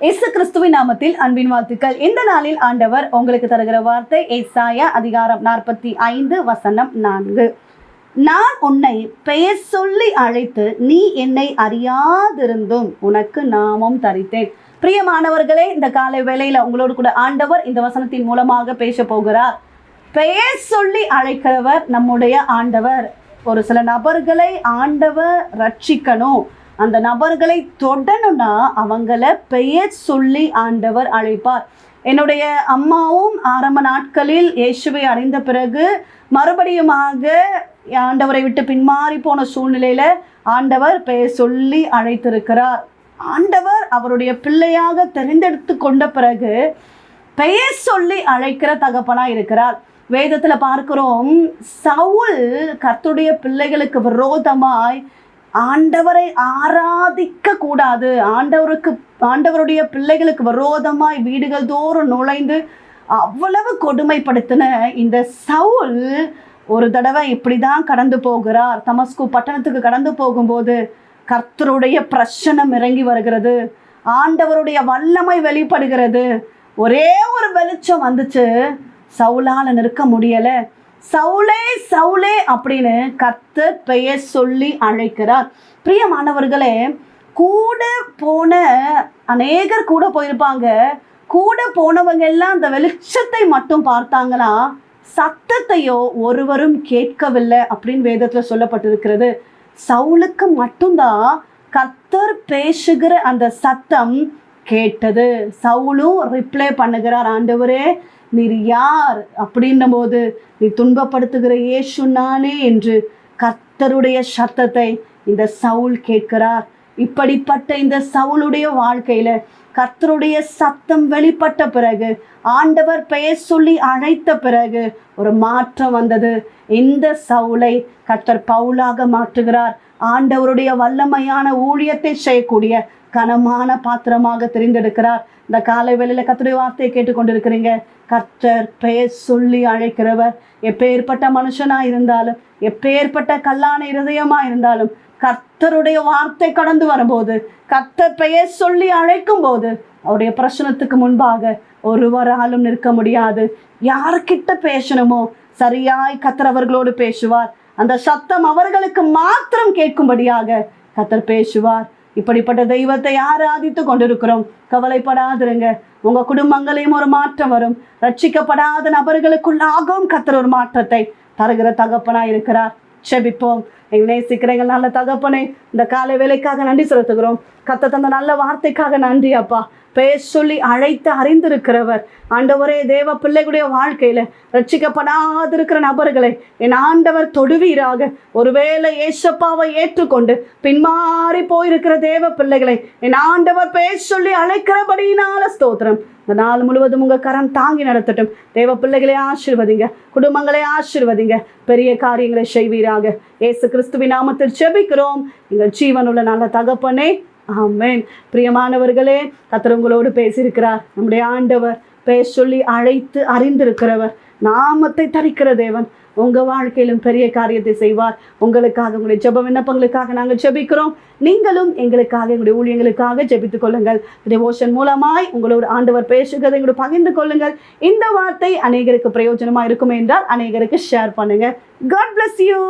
இயேசு கிறிஸ்துவின் நாமத்தில் அன்பின் வாழ்த்துக்கள். இந்த நாளில் ஆண்டவர் உங்களுக்கு தருகிற வார்த்தை ஏசாயா அதிகாரம் நாற்பத்தி ஐந்து வசனம் நான்கு. நான் உன்னை பெயர் சொல்லி அழைத்து நீ என்னை அறியாதிருந்தும் உனக்கு நாமம் தரித்தேன். பிரியமானவர்களே இந்த காலை வேளையில உங்களோடு கூட ஆண்டவர் இந்த வசனத்தின் மூலமாக பேச போகிறார். பெயர் சொல்லி அழைக்கிறவர் நம்முடைய ஆண்டவர். ஒரு சில நபர்களை ஆண்டவர் ரட்சிக்கணும். அந்த நபர்களை தொடணும்னா அவங்கள பெயர் சொல்லி ஆண்டவர் அழைப்பார். என்னுடைய அம்மாவும் ஆரம்ப நாட்களில் இயேசுவை அறிந்த பிறகு மறுபடியுமாக ஆண்டவரை விட்டு பின்மாறி போன சூழ்நிலையில ஆண்டவர் பெயர் சொல்லி அழைத்திருக்கிறார். ஆண்டவர் அவருடைய பிள்ளையாக தெரிந்தெடுத்து கொண்ட பிறகு பெயர் சொல்லி அழைக்கிற தகப்பனா இருக்கிறார். வேதத்துல பார்க்கிறோம் சவுல் கர்த்தருடைய பிள்ளைகளுக்கு விரோதமாய் ஆண்டவரை ஆராதிக்க கூடாது. ஆண்டவருக்கு ஆண்டவருடைய பிள்ளைகளுக்கு விரோதமாய் வீடுகள் தோறும் நுழைந்து அவ்வளவு கொடுமைப்படுத்தின இந்த சவுல் ஒரு தடவை இப்படி தான் கடந்து போகிறார். தமஸ்கு பட்டணத்துக்கு கடந்து போகும்போது கர்த்தருடைய பிரச்சனம் இறங்கி வருகிறது. ஆண்டவருடைய வல்லமை வெளிப்படுகிறது. ஒரே ஒரு வெளிச்சம் வந்துச்சு. சவுலால் நிற்க முடியலை. சவுலே சவுலே அப்படின்னு கர்த்தர் பெயர் சொல்லி அழைக்கிறார். பிரியமானவர்களே கூட போன அநேகர் கூட போயிருப்பாங்க. கூட போனவங்க எல்லாம் அந்த வெளிச்சத்தை மட்டும் பார்த்தாங்களா? சத்தத்தையோ ஒருவரும் கேட்கவில்லை அப்படின்னு வேதத்தில் சொல்லப்பட்டிருக்கிறது. சவுலுக்கு மட்டும்தான் கத்தர் பேசுகிற அந்த சத்தம் கேட்டது. சவுலும் ரிப்ளை பண்ணுகிறார் ஆண்டவரே நீர் யார் அப்படின்னும் போது நீ துன்பப்படுத்துகிற இயேசு நானே என்று கர்த்தருடைய சத்தத்தை இந்த சவுல் கேட்கிறார். இப்படிப்பட்ட இந்த சவுளுடைய வாழ்க்கையில கர்த்தருடைய சத்தம் வெளிப்பட்ட பிறகு ஆண்டவர் பெயர் சொல்லி அழைத்த பிறகு ஒரு மாற்றம் வந்தது. இந்த சவுளை கர்த்தர் பவுலாக மாற்றுகிறார். ஆண்டவருடைய வல்லமையான ஊழியத்தை செய்யக்கூடிய கனமான பாத்திரமாக தெரிந்தெடுக்கிறார். இந்த காலை வேளையில் கத்துடைய வார்த்தையை கேட்டுக்கொண்டிருக்கிறீங்க. கர்த்தர் பெயர் சொல்லி அழைக்கிறவர். எப்பேற்பட்ட மனுஷனா இருந்தாலும் எப்பேற்பட்ட கல்லான இருதயமா இருந்தாலும் கர்த்தருடைய வார்த்தை கடந்து வரும்போது கர்த்தர் பெயர் சொல்லி அழைக்கும் போது அவருடைய பிரச்சனத்துக்கு முன்பாக ஒருவராலும் நிற்க முடியாது. யார்கிட்ட பேசணுமோ சரியாய் கத்தர் அவர்களோடு பேசுவார். அந்த சத்தம் அவர்களுக்கு மாத்திரம் கேட்கும்படியாக கத்தர் பேசுவார். இப்படிப்பட்ட தெய்வத்தை ஆராதித்து கொண்டிருக்கிறோம்? கவலைப்படாதிருங்க. உங்க குடும்பங்களையும் ஒரு மாற்றம் வரும். ரட்சிக்கப்படாத நபர்களுக்குள்ளாகவும் கத்துற ஒரு மாற்றத்தை தருகிற தகப்பனா இருக்கிறார். செபிப்போம். எங்களை நேசிக்கிறீங்க நல்ல தகப்பனே இந்த காலை வேலைக்காக நன்றி செலுத்துகிறோம். கத்த தந்த நல்ல வார்த்தைக்காக நன்றி அப்பா. பெயர் சொல்லி அழைத்து அறிந்திருக்கிறவர். ஆண்டவரே தேவ பிள்ளைகளுடைய வாழ்க்கையில ரட்சிக்கப்படாதிருக்கிற நபர்களை என் ஆண்டவர் தொடுவீராக. ஒருவேளை ஏசப்பாவை ஏற்றுக்கொண்டு பின்மாறி போயிருக்கிற தேவ பிள்ளைகளை என் ஆண்டவர் பெயர் சொல்லி அழைக்கிறபடியினால ஸ்தோத்திரம். இந்த நாள் முழுவதும் உங்க கரம் தாங்கி நடத்தட்டும். தேவ பிள்ளைகளை ஆசிர்வதிங்க குடும்பங்களை ஆசிர்வதிங்க. பெரிய காரியங்களை செய்வீராக. ஏசு கிறிஸ்துவின் நாமத்தில் செபிக்கிறோம் எங்கள் ஜீவனுள்ள நல்ல தகப்பனே ஆமேன். பிரியமானவர்களே கத்திரவங்களோடு பேசியிருக்கிறார். நம்முடைய ஆண்டவர் பேச சொல்லி அழைத்து அறிந்திருக்கிறவர். நாமத்தை தரிக்கிற தேவன் உங்க வாழ்க்கையிலும் பெரிய காரியத்தை செய்வார். உங்களுக்காக உங்களுடைய ஜெப விண்ணப்பங்களுக்காக நாங்கள் ஜெபிக்கிறோம். நீங்களும் எங்களுக்காக எங்களுடைய ஊழியங்களுக்காக ஜெபித்துக் கொள்ளுங்கள். டிவோஷன் மூலமாய் உங்களோட ஆண்டவர் பேசுகிறதை எங்களோட பகிர்ந்து கொள்ளுங்கள். இந்த வார்த்தை அநேகருக்கு பிரயோஜனமா இருக்கும் என்றால் அநேகருக்கு ஷேர் பண்ணுங்க. God bless you